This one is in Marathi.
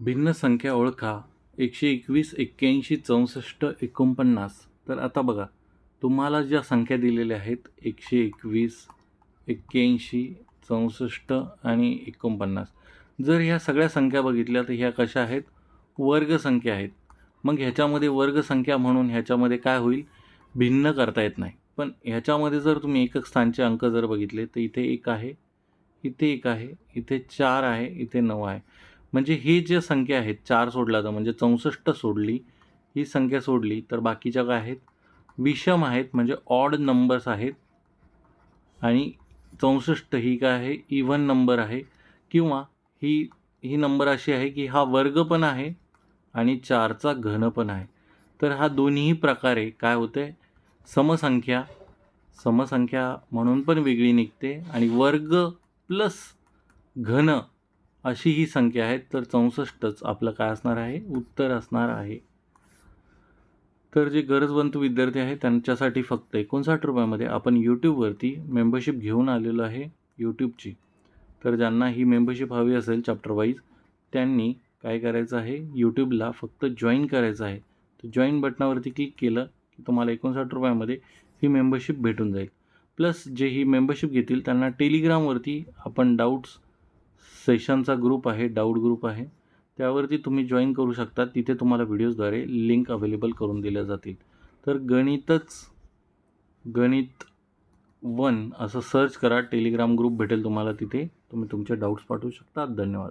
भिन्न संख्या ओळखा. एकशे एकवीस एक्क्याऐंशी चौसष्ट एकोणपन्नास. तर आता बघा तुम्हाला ज्या संख्या दिलेल्या आहेत एकशे एकवीस एक्क्याऐंशी चौसष्ट आणि एकोणपन्नास. जर ह्या सगळ्या संख्या बघितल्या तर ह्या कशा आहेत? वर्गसंख्या आहेत. मग ह्याच्यामध्ये वर्गसंख्या म्हणून ह्याच्यामध्ये काय होईल? भिन्न करता येत नाही. पण ह्याच्यामध्ये जर तुम्ही एकक स्थानचे अंक जर बघितले तर इथे एक आहे इथे एक आहे इथे चार आहे इथे नऊ आहे. म्हणजे ही जे संख्या आहेत चार सोडला तर म्हणजे चौसष्ट सोडली ही संख्या सोडली तर बाकीच्या काय आहेत? विषम आहेत म्हणजे ऑड नंबर्स आहेत. आणि चौसष्ट ही काय आहे? इव्हन नंबर आहे. किंवा ही ही नंबर अशी आहे की हा वर्ग पण आहे आणि चारचा घन पण आहे. तर हा दोन्ही प्रकारे काय होते? समसंख्या समसंख्या म्हणून पण वेगळी निघते आणि वर्ग प्लस घन अशी ही संख्या आहे तर चौसष्टच आपलं काय असणार आहे? उत्तर असणार आहे. तर जे गरजवंत विद्यार्थी आहे त्यांच्यासाठी फक्त एकोणसाठ रुपयामध्ये आपण यूट्यूबवरती मेंबरशिप घेऊन आलेलो आहे यूट्यूबची तर ज्यांना ही मेंबरशिप हवी असेल चॅप्टर वाईज त्यांनी काय करायचं आहे? यूट्यूबला फक्त जॉईन करायचं आहे. तर जॉईन बटनावरती क्लिक केलं की तुम्हाला एकोणसाठ रुपयामध्ये ही मेंबरशिप भेटून जाईल. प्लस जे ही मेंबरशिप घेतील त्यांना टेलिग्रामवरती आपण डाऊट्स सेशनचा ग्रुप आहे डाऊट ग्रुप आहे. त्यावरती तुम्ही जॉईन करू शकता. तिथे तुम्हाला व्हिडिओजद्वारे लिंक अवेलेबल करून दिल्या जातील. तर गणितच गणित वन असं सर्च करा. टेलिग्राम ग्रुप भेटेल तुम्हाला तिथे. तुम्ही तुमचे डाऊट्स पाठवू शकता. धन्यवाद.